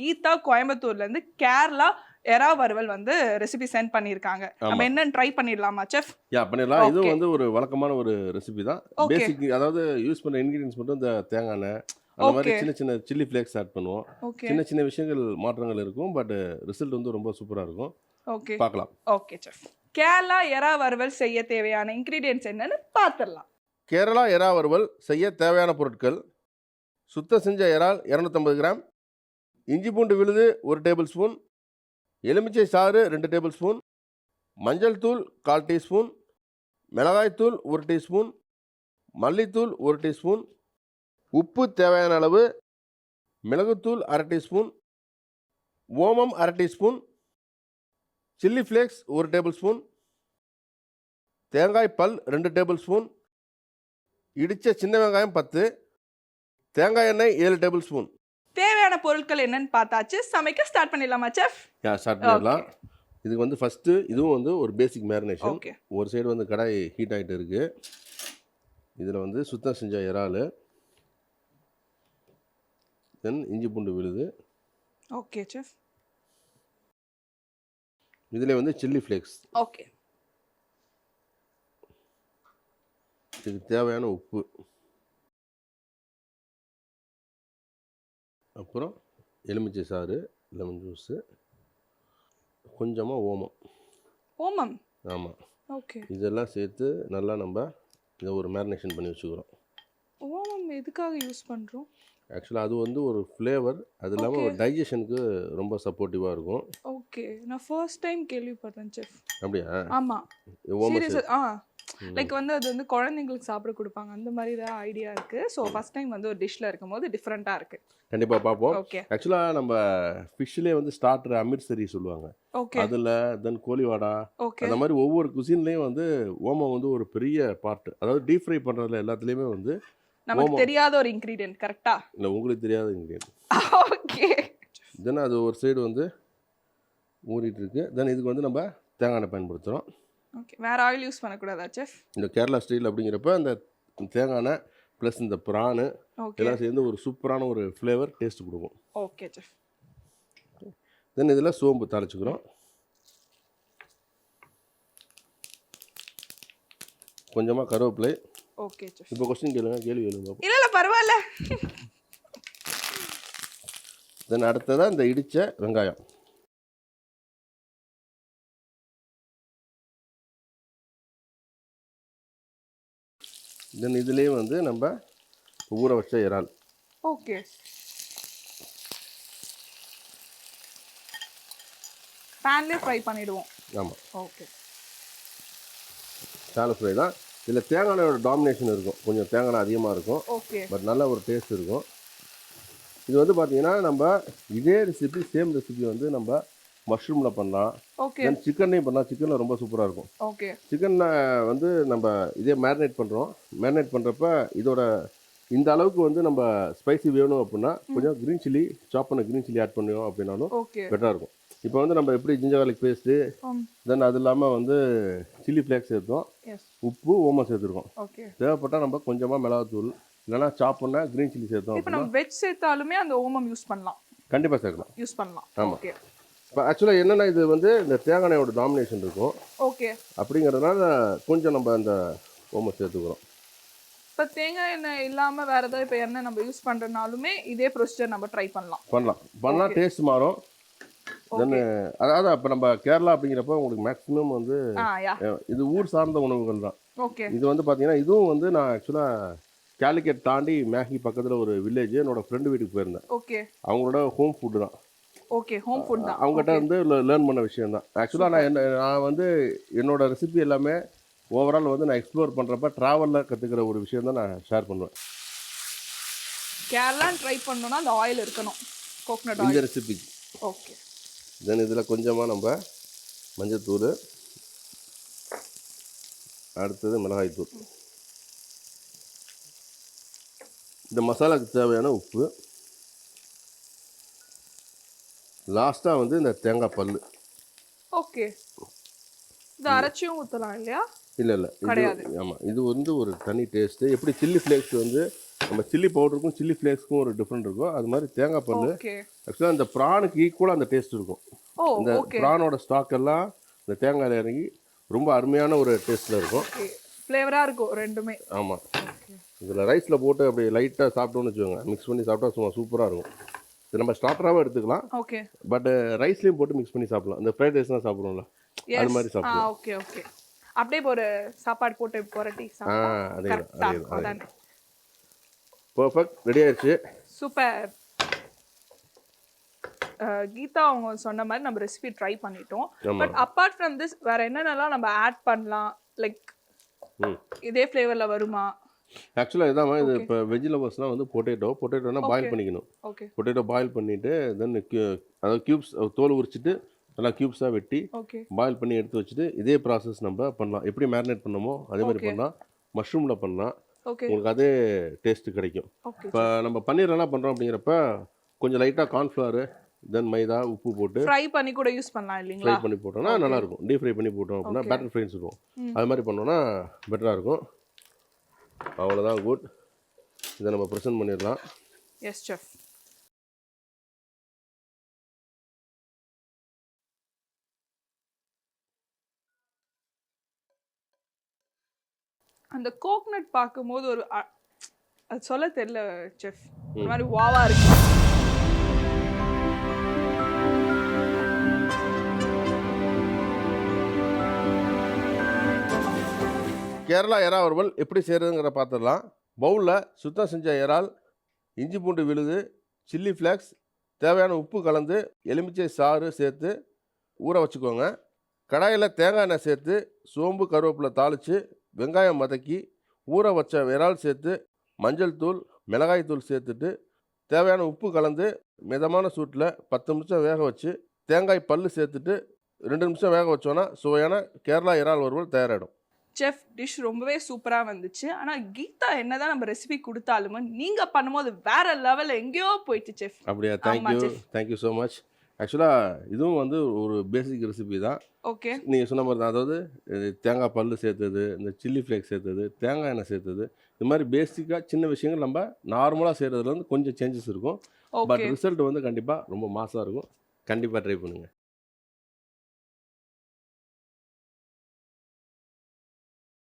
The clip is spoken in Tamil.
கீதா கோயம்புத்தூர்ல இருந்து கேரளா எறா வறுவல் வந்து ரெசிபி சென்ட் பண்ணியிருக்காங்க. நம்ம என்னன்னு ட்ரை பண்ணிடலாமா செஃப் யா பண்ணிடலாம். இதுவும். வந்து ஒரு வழக்கமான ஒரு ரெசிபி தான். பேசிக் அதாவது யூஸ் பண்ண இன்கிரீடியன்ஸ் மட்டும் இந்த தேங்காய் எண்ணெய் அந்த மாதிரி. சின்ன சின்ன சில்லி ஃப்ளேக்ஸ் ஆட் பண்ணுவோம். சின்ன சின்ன விஷயங்கள் மாற்றங்கள் இருக்கும். பட் ரிசல்ட் வந்து ரொம்ப சூப்பராக இருக்கும். ஓகே பார்க்கலாம். ஓகே செஃப் கேரளா எறா வறுவல் செய்ய தேவையான இன்கிரீடியன்ஸ் என்னன்னு பார்த்துடலாம். கேரளா எறா வறுவல் செய்ய தேவையான பொருட்கள் சுத்தம் செஞ்ச இறால் இரநூத்தம்பது கிராம் இஞ்சி பூண்டு விழுது ஒரு டேபிள் ஸ்பூன் எலுமிச்சை சாறு ரெண்டு டேபிள் ஸ்பூன் மஞ்சள் தூள் கால் டீஸ்பூன் மிளகாய்த்தூள் ஒரு டீஸ்பூன் மல்லித்தூள் ஒரு டீஸ்பூன் உப்பு தேவையான அளவு மிளகுத்தூள் அரை டீஸ்பூன் ஓமம் அரை டீஸ்பூன் சில்லி ஃப்ளேக்ஸ் ஒரு டேபிள் ஸ்பூன் தேங்காய் பல் ரெண்டு டேபிள் ஸ்பூன் இடித்த சின்ன வெங்காயம் பத்து தேங்காய் எண்ணெய் ஏழு டேபிள் ஸ்பூன். தேவையான பொருட்கள் என்னன்னு பார்த்தாச்சு. சமைக்க ஸ்டார்ட் பண்ணிடலாமா செஃப் யா ஸ்டார்ட் பண்ணிடலாம். இதுக்கு வந்து ஃபஸ்ட்டு இதுவும் வந்து ஒரு பேசிக் மேரினேஷன் ஓகே ஒரு சைடு வந்து கடாய் ஹீட் ஆகிட்டு இருக்கு. இதில் வந்து சுத்தம் செஞ்ச இறால். தென் இஞ்சி பூண்டு விழுது. ஓகே செஃப் இதில் வந்து சில்லி ஃப்ளேக்ஸ் ஓகே இதுக்கு தேவையான உப்பு. அப்புறம் எலுமிச்சை சாறு லெமன் ஜூஸு கொஞ்சமாக ஓமம். ஓமம்? ஆமாம் ஓகே. இதெல்லாம் சேர்த்து நல்லா நம்ம இதை ஒரு மேரினேஷன் பண்ணி வச்சுக்கிறோம். ஓமம் எதுக்காக யூஸ் பண்றோம்? ஆக்சுவலாக அது வந்து ஒரு ஃப்ளேவர். அது இல்லாமல். ஒரு டைஜஷனுக்கு ரொம்ப சப்போர்ட்டிவாக இருக்கும். ஓகே. நான் ஃபர்ஸ்ட் டைம் கேள்விப்படுறேன் செஃப். அப்படியா? ஆமா. ஓமம் ஆ. லைக் வந்து அது வந்து குழந்தைங்களுக்கு சாப்பிட கொடுப்பாங்க. அந்த மாதிரி தான் ஐடியா இருக்கு. ஸோ ஃபர்ஸ்ட் டைம் வந்து ஒரு டிஷ்ல இருக்கும்போது டிஃப்ரெண்ட்டாக இருக்கு. கண்டிப்பாக பார்ப்போம் ஓகே ஆக்சுவலாக நம்ம ஃபிஷ்லேயே வந்து ஸ்டார்டர் அமிர்சரி சொல்லுவாங்க. ஓகே அதில் தென் கோழிவாடா ஓகே அந்த மாதிரி ஒவ்வொரு குசின்லேயும் வந்து ஓமம் வந்து ஒரு பெரிய பார்ட் அதாவது டீப் ஃப்ரை பண்ணுறதுல எல்லாத்துலேயுமே வந்து நமக்கு. தெரியாத ஒரு இன்கிரீடியன்ட் கரெக்டா இல்லை உங்களுக்கு தெரியாத இன்க்ரீடியன்ட் ஓகே தென் அது ஒரு சைடு வந்து ஊறிட்டு இருக்கு. தென் இதுக்கு வந்து நம்ம தேங்காய் எண்ணெய் பயன்படுத்துகிறோம் ஓகே வேற ஆயில் யூஸ் பண்ணக்கூடாதா செஃப் இந்த கேரளா ஸ்டைல் அப்படிங்கிறப்ப அந்த தேங்காய் எண்ணெய் ப்ளஸ் இந்த ப்ரானு எல்லாம் சேர்ந்து ஒரு சூப்பரான ஒரு ஃப்ளேவர் டேஸ்ட் கொடுக்கும். ஓகே செஃப் தென் இதில் சோம்பு தாளிச்சுக்கிறோம். கொஞ்சமாக கருவேப்பிலை. ஓகே செஃப் இப்போ கொஸ்டின் கேளுங்க கேள்வி கேளுங்க. இல்ல இல்ல பரவாயில்ல. தென் அடுத்ததாக இந்த இடித்த வெங்காயம். தென் இதுலேயே வந்து நம்ம ஊற வச்ச இறால். ஓகே. பேன்லேயே ஃப்ரை பண்ணிடுவோம். ஆமாம் ஓகே. ஷாலோ ஃப்ரை தான். இதில் தேங்காய் எண்ணெயோட டாமினேஷன் இருக்கும். கொஞ்சம் தேங்காய் அதிகமாக இருக்கும். ஓகே. பட் நல்ல ஒரு டேஸ்ட் இருக்கும். இது வந்து பார்த்தீங்கன்னா நம்ம இதே ரெசிபி சேம் ரெசிபி வந்து நம்ம மஷ்ரூமில் பண்ணலாம் ஓகே தென் சிக்கன்லேயும் பண்ணலாம் சிக்கனில் ரொம்ப சூப்பராக இருக்கும். ஓகே சிக்கனை வந்து நம்ம இதே மேரினேட் பண்ணுறோம் மேரினேட் பண்ணுறப்ப இதோட இந்த அளவுக்கு வந்து நம்ம ஸ்பைசி வேணும் அப்படின்னா கொஞ்சம் க்ரீன் சில்லி சாப் பண்ண க்ரீன் சில்லி ஆட் பண்ணுவோம் அப்படின்னாலும் பெட்டராக இருக்கும். இப்போ வந்து நம்ம எப்படி ஜிஞ்சர் garlic பேஸ்ட்டு தென் அது இல்லாமல் வந்து சில்லி ஃப்ளேக்ஸ் சேர்த்தோம். உப்பு ஓமம் சேர்த்துருக்கோம். ஓகே தேவைப்பட்டால் நம்ம கொஞ்சமாக மிளகாத்தூள் இல்லைன்னா சாப் பண்ண க்ரீன் சில்லி சேர்த்தோம் இப்போ நம்ம வெஜ் சேர்த்தாலுமே அந்த ஓமம் யூஸ் பண்ணலாம். கண்டிப்பாக சேர்க்கலாம். யூஸ் பண்ணலாம். ஆமா. இப்போ ஆக்சுவலாக என்னென்னா இது வந்து இந்த தேங்காய் எண்ணெயோட டாமினேஷன் இருக்கும். ஓகே அப்படிங்கிறதுனால கொஞ்சம் நம்ம அந்த ஓமம் சேர்த்துக்கிறோம். இப்போ தேங்காய் எண்ணெய் இல்லாம வேற ஏதாவது இப்போ எண்ணெய் நம்ம யூஸ் பண்றதுனாலுமே இதே ப்ரொசீஜர் நம்ம ட்ரை பண்ணலாம். பண்ணலாம். பண்ணலாம் டேஸ்ட் மாறும். தென் அதாவது இப்போ நம்ம கேரளா அப்படிங்கிறப்ப உங்களுக்கு மேக்ஸிமம் வந்து இது ஊர் சார்ந்த உணவுகள் தான். ஓகே இது வந்து பார்த்தீங்கன்னா இதுவும் வந்து நான் ஆக்சுவலாக கேலிக்கட் தாண்டி மேகி பக்கத்தில் ஒரு வில்லேஜ் என்னோட ஃப்ரெண்டு வீட்டுக்கு போயிருந்தேன். ஓகே அவங்களோட ஹோம் ஃபுட்டு தான். ஓகே ஹோம் ஃபுட் தான். அவங்ககிட்ட வந்து லேர்ன் பண்ண விஷயம் தான் ஆக்சுவலாக நான் என்ன நான் வந்து என்னோட ரெசிபி எல்லாமே ஓவரால் வந்து நான் எக்ஸ்ப்ளோர் பண்ணுறப்ப ட்ராவலில் கற்றுக்கிற ஒரு விஷயம் தான் நான் ஷேர் பண்ணுவேன். கேரளான்னு ட்ரை பண்ணோம்னா அந்த ஆயில் இருக்கணும். கோகனட் இந்த ஆயில் ரெசிபி ஓகே தென் இதில் கொஞ்சமாக நம்ம மஞ்சத்தூள் அடுத்தது மிளகாய்த்தூள். இந்த மசாலாவுக்கு தேவையான உப்பு. லாஸ்ட்டாக வந்து இந்த தேங்காய் பல் ஓகே. இது அரைச்சியும் ஊற்றலாம் இல்லையா? இல்லை இல்லை. கிடையாது. ஆமாம் இது வந்து ஒரு தனி டேஸ்ட்டு எப்படி சில்லி ஃப்ளேக்ஸ் வந்து நம்ம சில்லி பவுடருக்கும் சில்லி ஃப்ளேக்ஸ்க்கும் ஒரு டிஃப்ரெண்ட் இருக்கும் அது மாதிரி தேங்காய் பல்லு. ஓகே. ஆக்சுவலாக இந்த ப்ரானுக்கு ஈக்குவலாக அந்த டேஸ்ட் இருக்கும். இந்த ப்ரானோட ஸ்டாக் எல்லாம் இந்த தேங்காயில் இறங்கி ரொம்ப அருமையான ஒரு டேஸ்ட்டில் இருக்கும். ஓகே. ஃப்ளேவரா இருக்கும் ரெண்டுமே. ஆமாம் இதில் ரைஸில் போட்டு அப்படி லைட்டாக சாப்பிட்டோம்னு வச்சுக்கோங்க மிக்ஸ் பண்ணி சாப்பிட்டா சும்மா சூப்பராக இருக்கும். இது நம்ம ஸ்டார்டராகவே எடுத்துக்கலாம். ஓகே பட் ரைஸ்லேயும் போட்டு மிக்ஸ் பண்ணி சாப்பிடலாம். இந்த ஃப்ரைட் ரைஸ்லாம் சாப்பிடுவோம்ல. அது மாதிரி ஆ சாப்பிடுவோம் ஓகே ஓகே அப்படியே ஒரு சாப்பாடு போட்டு புரட்டி ஆ அதே தான் அதே தான் அதானே. பர்ஃபெக்ட் ரெடி ஆயிடுச்சு. சூப்பர் கீதா அவங்க சொன்ன மாதிரி நம்ம ரெசிபி ட்ரை பண்ணிட்டோம். பட் அப்பார்ட் ஃப்ரம் திஸ் வேற என்னென்னலாம் நம்ம ஆட் பண்ணலாம்? லைக் இதே ஃப்ளேவர்ல வருமா? ஆக்சுவலாக இதாம்மா இது இப்போ வெஜிடபிள்ஸ்லாம் வந்து பொட்டேட்டோ பொட்டேட்டோனா பாயில். பண்ணிக்கணும். பொட்டேட்டோ பாயில் பண்ணிவிட்டு தென் அதாவது க்யூப்ஸ் தோல் உரிச்சிட்டு நல்லா க்யூப்ஸாக வெட்டி பாயில் பண்ணி எடுத்து வச்சுட்டு இதே ப்ராசஸ் நம்ம பண்ணலாம். எப்படி மேரினேட் பண்ணமோ அதே மாதிரி. பண்ணலாம். மஷ்ரூமில் பண்ணலாம். உங்களுக்கு அதே டேஸ்ட்டு கிடைக்கும். இப்போ நம்ம பன்னீர் என்ன பண்ணுறோம் அப்படிங்கிறப்ப கொஞ்சம் லைட்டாக கார்ன்ஃப்ளவர் தென் மைதா உப்பு போட்டு ஃப்ரை பண்ணி கூட யூஸ் பண்ணலாம் ஃப்ரை இல்லைங்களா பண்ணி போட்டோம்னா நல்லாயிருக்கும். டீப் ஃப்ரை பண்ணி போட்டோம் அப்படின்னா. பேட்டர் ஃப்ரைன்னு சொல்லுவோம் ம். அது மாதிரி பண்ணோன்னா பெட்டராக இருக்கும். அவ்வளோதான் குட் இதை நம்ம ப்ரெசென்ட் பண்ணிடலாம். எஸ் செஃப் அந்த கோக்னட் பார்க்கும்போது ஒரு அது சொல்ல தெரியல செஃப் ஒரு மாதிரி வாவா இருக்கு. கேரளா எறா வறுவல் எப்படி செய்கிறதுங்கிற பார்த்துடலாம். பவுலில் சுத்தம் செஞ்ச இறால் இஞ்சி பூண்டு விழுது சில்லி ஃப்ளேக்ஸ் தேவையான உப்பு கலந்து எலுமிச்சை சாறு சேர்த்து ஊற வச்சுக்கோங்க. கடாயில் தேங்காய் எண்ணெய் சேர்த்து சோம்பு கருவேப்பிலை தாளித்து வெங்காயம் வதக்கி ஊற வச்ச இறால் சேர்த்து மஞ்சள் தூள் மிளகாய் தூள் சேர்த்துட்டு தேவையான உப்பு கலந்து மிதமான சூட்டில் பத்து நிமிஷம் வேக வச்சு தேங்காய் பல்லு சேர்த்துட்டு ரெண்டு நிமிஷம் வேக வச்சோன்னா சுவையான கேரளா இறால் வறுவல் தயாராகிடும் செஃப் டிஷ் ரொம்பவே சூப்பரா வந்துச்சு. ஆனா கீதா என்னதான் நம்ம ரெசிபி கொடுத்தாலுமே நீங்க பண்ணும்போது வேற லெவல்ல எங்கேயோ போயிட்டு செஃப். அப்படியா? தேங்க்யூ. தேங்க்யூ ஸோ மச் ஆக்சுவலாக இதுவும் வந்து ஒரு பேசிக் ரெசிபி தான். ஓகே நீங்கள் சொன்ன மாதிரி தான். அதாவது தேங்காய் பல்லு சேர்த்தது இந்த சில்லி ஃப்ளேக்ஸ் சேர்த்தது தேங்காய் எண்ணெய் சேர்த்தது. இது மாதிரி பேசிக்காக சின்ன விஷயங்கள் நம்ம நார்மலாக செய்கிறதுல வந்து கொஞ்சம் சேஞ்சஸ் இருக்கும். பட் ரிசல்ட் வந்து கண்டிப்பாக ரொம்ப மாசாக இருக்கும். கண்டிப்பாக ட்ரை பண்ணுங்கள்